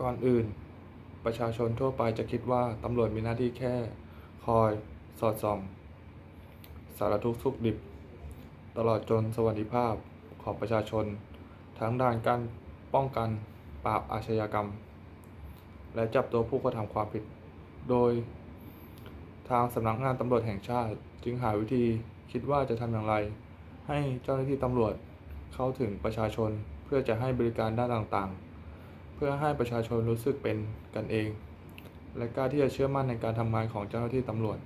ก่อนอื่น ประชาชนทั่วไปจะคิดว่าตำรวจมีหน้าที่แค่ คอย สอดส่อง สารทุกข์สุขดิบ ตลอดจนสวัสดิภาพของประชาชน ทั้งด้านการป้องกันปราบอาชญากรรม และจับตัวผู้กระทำความผิด โดย ทางสำนักงานตำรวจแห่งชาติ จึงหาวิธีคิดว่าจะทำอย่างไร ให้เจ้าหน้าที่ตำรวจเข้าถึงประชาชนเพื่อจะให้บริการด้านต่างๆ พื่อให้ประชาชนรู้สึกเป็นกันเอง และกล้าที่จะเชื่อมั่นในการทำงานของเจ้าหน้าที่ตำรวจ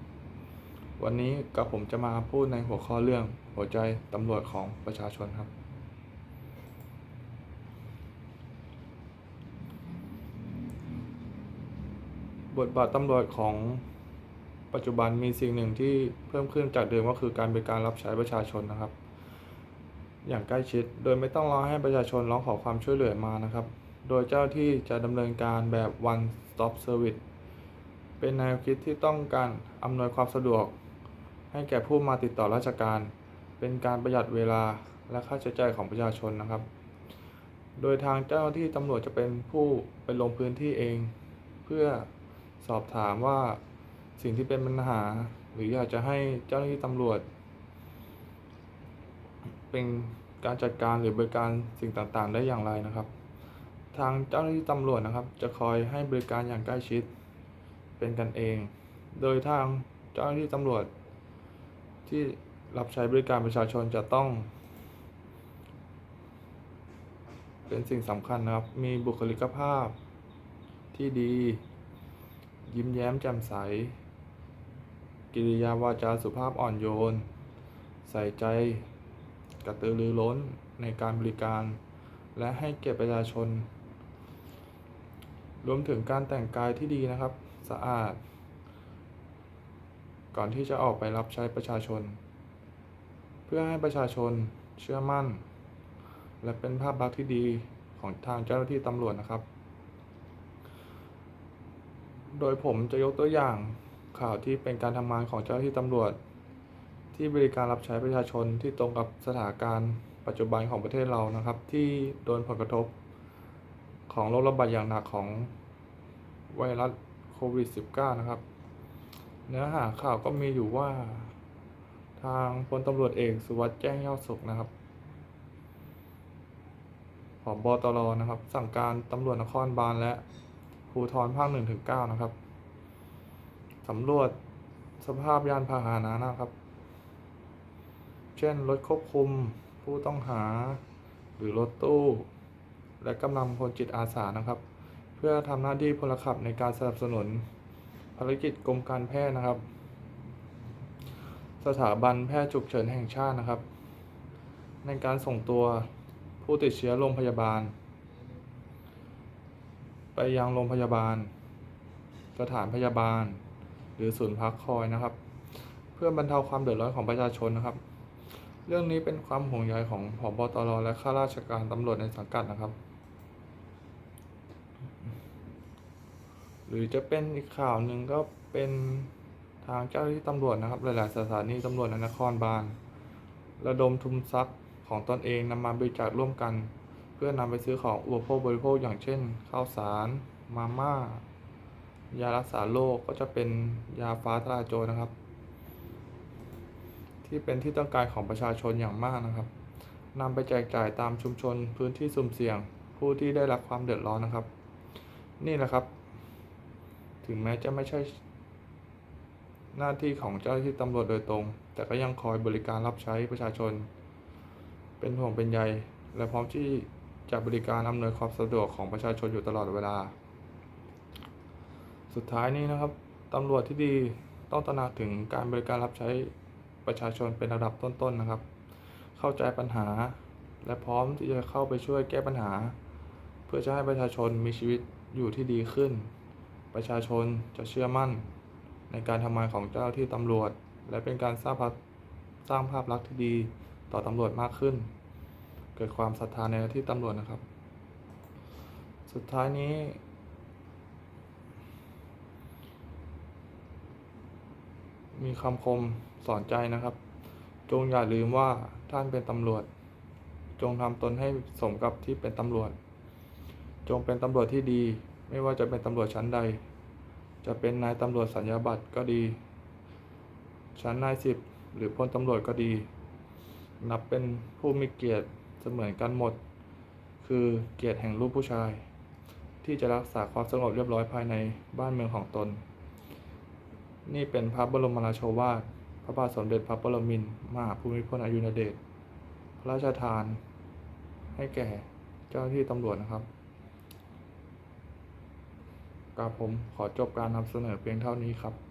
วันนี้กับผมจะมาพูดในหัวข้อเรื่องหัวใจตำรวจของประชาชนครับ บทบาทตำรวจของปัจจุบันมีสิ่งหนึ่งที่เพิ่มขึ้นจากเดิมก็คือการบริการรับใช้ประชาชนนะครับ อย่างใกล้ชิดโดยไม่ต้องรอให้ประชาชนร้องขอความช่วยเหลือมานะครับ โดยเจ้าที่จะดำเนินการแบบ one stop service เป็นแนวคิดที่ต้องการอำนวยความสะดวก ให้แก่ผู้มาติดต่อราชการ เป็นการประหยัดเวลาและค่าใช้จ่ายของประชาชนนะครับ โดยทางเจ้าหน้าที่ตำรวจจะเป็นผู้ไปลงพื้นที่เอง เพื่อสอบถามว่าสิ่งที่เป็นปัญหา หรืออยากจะให้เจ้าหน้าที่ตำรวจ เป็นการจัดการหรือบริการสิ่งต่างๆ ได้อย่างไรนะครับ ทางเจ้าหน้าที่ตำรวจนะครับ จะคอยให้บริการอย่างใกล้ชิดเป็นกันเอง โดยทางเจ้าหน้าที่ตำรวจ ที่รับใช้บริการประชาชนจะต้อง เป็นสิ่งสำคัญนะครับ มีบุคลิกภาพที่ดี ยิ้มแย้มแจ่มใส กิริยาวาจาสุภาพอ่อนโยน ใส่ใจ กระตือรือร้นในการบริการ และให้เกียรติประชาชน รวมถึงการแต่งกายที่ดีนะครับ สะอาด ก่อนที่จะออกไปรับใช้ประชาชน เพื่อให้ประชาชนเชื่อมั่น และเป็นภาพลักษณ์ที่ดีของทางเจ้าหน้าที่ตำรวจนะครับ โดยผมจะยกตัวอย่างข่าวที่เป็นการทำงานของเจ้าหน้าที่ตำรวจ ที่บริการรับใช้ประชาชนที่ตรงกับสถานการณ์ปัจจุบันของประเทศเรานะครับ ที่โดนผลกระทบ ของโรคระบาดอย่างหนักของไวรัสโควิด -19 นะครับ เนื้อหาข่าวก็มีอยู่ว่า ทางพลตำรวจเอกสุวัสด์แจ้งยอดสุขนะครับผบตรนะครับ สั่งการตำรวจนครบาลและภูธรภาคหนึ่งถึงเก้านะครับสำรวจสภาพยานพาหนะนะครับ เช่นรถควบคุมผู้ต้องหา หรือรถตู้ และกำลังพลจิตอาสานะครับ เพื่อทำหน้าที่พลขับในการสนับสนุนภารกิจกรมการแพทย์นะครับ สถาบันแพทย์ฉุกเฉินแห่งชาตินะครับ ในการส่งตัวผู้ติดเชื้อโรงพยาบาล ไปยังโรงพยาบาล สถานพยาบาล หรือศูนย์พักคอยนะครับ เพื่อบรรเทาความเดือดร้อนของประชาชนนะครับ เรื่องนี้เป็นความห่วงใยของผบตรและข้าราชการตำรวจในสังกัดนะครับ หรือจะเป็นอีกข่าวหนึ่งก็เป็นทางเจ้าหน้าที่ตำรวจนะครับ หลาย ๆ สถานีตำรวจในนครบาลระดมทุนทรัพย์ของตนเองนำมาบริจาคร่วมกัน เพื่อนำไปซื้อของอุปโภคบริโภคอย่างเช่น ข้าวสาร มาม่า ยารักษาโรคก็จะเป็นยาฟ้าทลายโจรนะครับ ที่เป็นที่ต้องการของประชาชนอย่างมากนะครับนำไปแจกจ่ายตามชุมชนพื้นที่สุ่มเสี่ยง ผู้ที่ได้รับความเดือดร้อนนะครับ นี่แหละครับ ถึงแม้จะไม่ใช่หน้าที่ของเจ้าหน้าที่ตำรวจโดยตรง แต่ก็ยังคอยบริการรับใช้ประชาชน เป็นห่วงเป็นใย และพร้อมที่จะบริการอำนวยความสะดวกของประชาชนอยู่ตลอดเวลา สุดท้ายนี้นะครับตำรวจที่ดีต้องตระหนักถึงการบริการรับใช้ประชาชนเป็นระดับต้นๆนะครับ เข้าใจปัญหา และพร้อมที่จะเข้าไปช่วยแก้ปัญหา เพื่อจะให้ประชาชนมีชีวิตอยู่ที่ดีขึ้น ประชาชนจะเชื่อมั่น ในการทำงานของเจ้าที่ตำรวจ และเป็นการสร้างภาพสร้างภาพลักษณ์ที่ดีต่อตำรวจมากขึ้น เกิดความศรัทธาในหน้าที่ตำรวจนะครับ สุดท้ายนี้ มีคำคมสอนใจนะครับ จงอย่าลืมว่าท่านเป็นตำรวจ จงทำตนให้สมกับที่เป็นตำรวจ จงเป็นตำรวจที่ดี ไม่ว่าจะเป็นตำรวจชั้นใด จะเป็นนายตำรวจสัญญาบัตรก็ดี ชั้นนายสิบหรือพลตำรวจก็ดี นับเป็นผู้มีเกียรติเสมือนกันหมด คือเกียรติแห่งลูกผู้ชาย ที่จะรักษาความสงบเรียบร้อยภายในบ้านเมืองของตน นี่เป็นพระบรมราโชวาทพระบาทสมเด็จพระปรมินทรมหาภูมิพลอดุลยเดชพระราชทาน ให้แก่เจ้าหน้าที่ตำรวจนะครับ กราบผมขอจบการนำเสนอเพียงเท่านี้ครับ